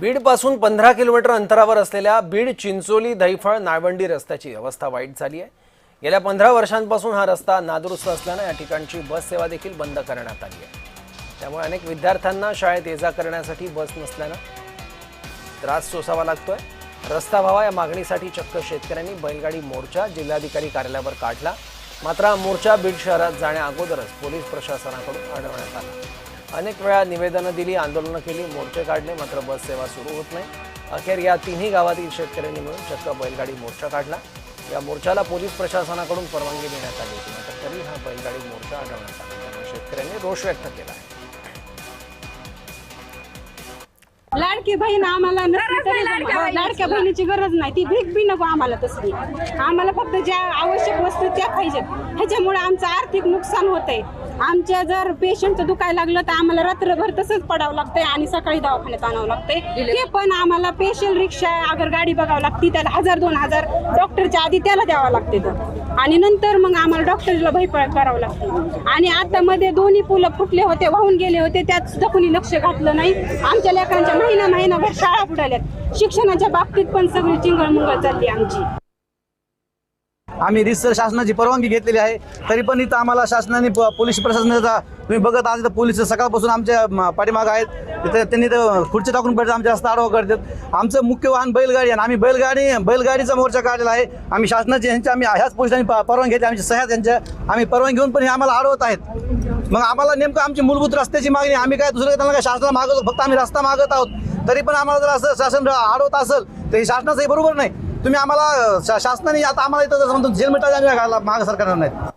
बीडपासून पंधरा किलोमीटर अंतरावर असलेल्या बीड चिंचोली दहीफळ नाळवंडी रस्त्याची अवस्था वाईट झाली आहे. गेल्या पंधरा वर्षांपासून हा रस्ता नादुरुस्त असल्यानं या ठिकाणची बस सेवा देखील बंद करण्यात आली आहे. त्यामुळे अनेक विद्यार्थ्यांना शाळेत ये जा करण्यासाठी बस नसल्यानं त्रास सोसावा लागतोय. रस्ता व्हावा या मागणीसाठी चक्क शेतकऱ्यांनी बैलगाडी मोर्चा जिल्हाधिकारी कार्यालयावर काढला. मात्र हा मोर्चा बीड शहरात जाण्याअगोदरच पोलीस प्रशासनाकडून अडवण्यात आला. अनेक वेळा निवेदनं दिली आंदोलनं केली मोर्चे काढले मात्र बस सेवा सुरू होत नाही. अखेर या तिन्ही गावातील शेतकऱ्यांनी मिळून चक्क बैलगाडी मोर्चा काढला. या मोर्चाला पोलीस प्रशासनाकडून परवानगी देण्यात आली होती मात्र तरी हा बैलगाडी मोर्चा अडवण्यात आला शेतकऱ्यांनी रोष व्यक्त केला आहे. लाडकी बहीण आम्हाला नसली तरी जमलं. लाडक्या बहिणीची. गरज नाही. ती भीक बी नको आम्हाला तसली. आम्हाला फक्त ज्या आवश्यक वस्तू त्या पाहिजेत. ह्याच्यामुळे आमचं आर्थिक नुकसान होतंय. आमच्या जर पेशंटचं दुखायला लागलं तर आम्हाला रात्रभर तसंच पडावं लागतंय आणि सकाळी दवाखान्यात आणावं लागतंय. ते पण आम्हाला स्पेशल रिक्षा अगर गाडी बघावं लागते त्याला हजार दोन हजार. डॉक्टरच्या आधी त्याला द्यावं लागते तर. आणि नंतर मग आम्हाला डॉक्टरला भयपळ करावं लागतं आणि आता मध्ये दोन्ही पुलं फुटले होते वाहून गेले होते त्यात सुद्धा कुणी लक्ष घातलं नाही. आमच्या लेकरांच्या महिना महिनाभर शाळा बुडाल्यात. शिक्षणाच्या बाबतीत पण सगळी चिंगळमुंगळ चालली आमची. आम्ही रिसर शासनाची परवानगी घेतलेली आहे. तरी पण इथं आम्हाला शासनाने प- पोलीस प्रशासनाचा तुम्ही बघत आज तर पोलीस सकाळपासून आमच्या पाठीमागं आहेत. तिथे त्यांनी तर खुर्ची टाकून पडतात आमच्या रस्ता आडवा करतात आमचं मुख्य वाहन बैलगाडी आणि आम्ही बैलगाडी बैलगाडीचा मोर्चा काढलेला आहे. आम्ही शासनाची यांच्या आम्ही ह्याच पोलिसांनी परवानगी घेतली. आमच्या सह्या त्यांच्या आम्ही परवानगी घेऊन पण हे आम्हाला अडवत आहेत. मग आम्हाला नेमकं आमची मूलभूत रस्त्याची मागणी आम्ही काय दुसरं त्यांना काय शासनाला मागवतो फक्त आम्ही रस्ता मागत आहोत. तरी पण आम्हाला जर असं शासन अडवत असेल तर हे शासनाचंही बरोबर नाही. तुम्ही आम्हाला शा- शासनाने आता आम्हाला इथं जसं म्हणतो जेल मिटायला माग सरकारनं नाहीत.